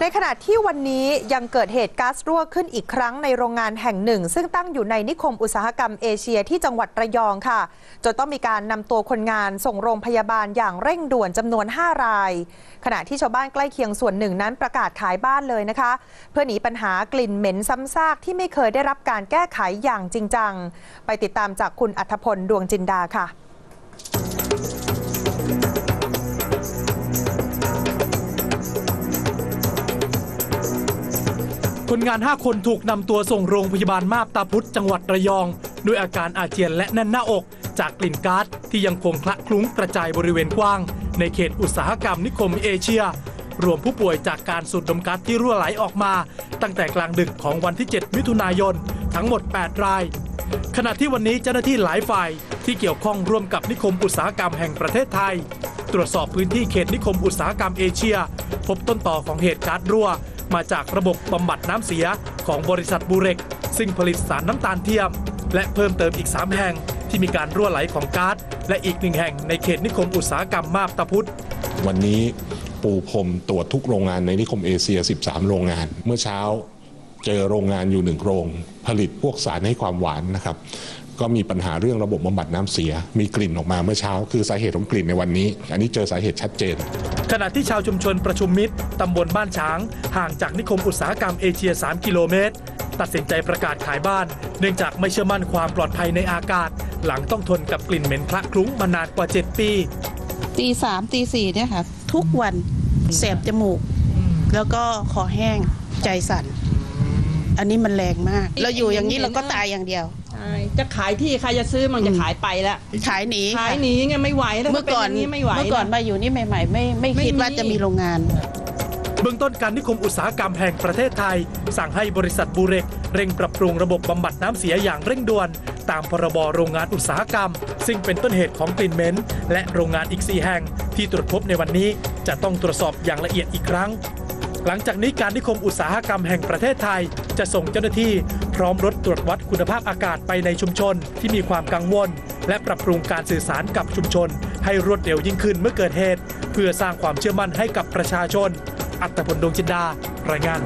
ในขณะที่วันนี้ยังเกิดเหตุก๊าซรั่วขึ้นอีกครั้งในโรงงานแห่งหนึ่ง ซึ่งตั้งอยู่ในนิคมอุตสาหกรรมเอเชียที่จังหวัดระยองค่ะ จนต้องมีการนำตัวคนงานส่งโรงพยาบาลอย่างเร่งด่วนจำนวน 5 ราย ขณะที่ชาวบ้านใกล้เคียงส่วนหนึ่งนั้นประกาศขายบ้านเลยนะคะ เพื่อหนีปัญหากลิ่นเหม็นซ้ำซากที่ไม่เคยได้รับการแก้ไขอย่างจริงจัง ไปติดตามจากคุณอัธพลดวงจินดาค่ะ คนงาน 5 คนถูกนำตัวส่งโรงพยาบาลมาบตาพุธจังหวัดระยองด้วยอาการอาเจียนและแน่นหน้าอก จากกลิ่นก๊าซที่ยังคงคละคลุ้งกระจายบริเวณกว้าง ในเขตอุตสาหกรรมนิคมเอเชีย รวมผู้ป่วยจากการสูดดมก๊าซที่รั่วไหลออกมา ตั้งแต่กลางดึกของวันที่ 7 มิถุนายน ทั้งหมด 8 ราย ขณะที่วันนี้เจ้าหน้าที่หลายฝ่ายที่เกี่ยวข้องร่วมกับนิคมอุตสาหกรรมแห่งประเทศไทย ตรวจสอบพื้นที่เขตนิคมอุตสาหกรรมเอเชีย พบต้นต่อของเหตุก๊าซรั่ว มาจากระบบบำบัดน้ำเสียของบริษัทบูเร็กซึ่งผลิตสารน้ำตาลเทียม และเพิ่มเติมอีก 3 แห่งที่มีการรั่วไหลของก๊าซและอีกหนึ่งแห่งในเขตนิคมอุตสาหกรรมมาบตาพุธวันนี้ปูพรมตรวจทุกโรงงานในนิคมเอเชีย 13 โรงงาน เมื่อเช้าเจอโรงงานอยู่หนึ่งโรง ผลิตพวกสารให้ความหวานนะครับก็มีปัญหาเรื่องระบบบำบัดน้ำเสีย มีกลิ่นออกมาเมื่อเช้า คือสาเหตุของกลิ่นในวันนี้ อันนี้เจอสาเหตุชัดเจน ขณะที่ชาวชุมชนประชุมมิตรตำบลบ้านช้าง ห่างจากนิคมอุตสาหกรรมเอเชีย 3 กิโลเมตร ตัดสินใจประกาศขายบ้าน เนื่องจากไม่เชื่อมั่นความปลอดภัยในอากาศ หลังต้องทนกับกลิ่นเหม็นคละคลุ้งมานานกว่า 7 ปี ตีสามตีสี่เนี่ยค่ะ ทุกวันแสบจมูก แล้วก็คอแห้งใจสั่น อันนี้มันแรงมาก เราอยู่อย่างนี้เราก็ตายอย่างเดียว จะขายที่ใครจะซื้อมันจะขายไปแล้วขายหนีขายค่ะหนีไงไม่ไหวแล้วเมื่อก่อนถ้าป็ย่างนี้ไม่ไหวเมื่อก่อนนะมาอยู่นี่ใหม่ ๆ ไม่ไม่ไม่คิดว่ามีจะมีโรงงานเบื้องต้นการนิคมอุตสาหกรรมแห่งประเทศไทย สั่งให้บริษัทบูเร็กเร่งปรับปรุงระบบบำบัดน้ำเสียอย่างเร่งด่วน ตามพรบโรงงานอุตสาหกรรม ซึ่งเป็นต้นเหตุของกลิ่นเหม็นและโรงงานอีก 4 แห่ง ที่ตรวจพบในวันนี้จะต้องตรวจสอบอย่างละเอียดอีกครั้ง หลังจากนี้การนิคมอุตสาหกรรมแห่งประเทศไทย จะส่งเจ้าหน้าที่พร้อมรถตรวจวัดคุณภาพอากาศไปในชุมชนที่มีความกังวล และปรับปรุงการสื่อสารกับชุมชน ให้รวดเร็วยิ่งขึ้นเมื่อเกิดเหตุ เพื่อสร้างความเชื่อมั่นให้กับประชาชน อัตพลดวงจินดารายงาน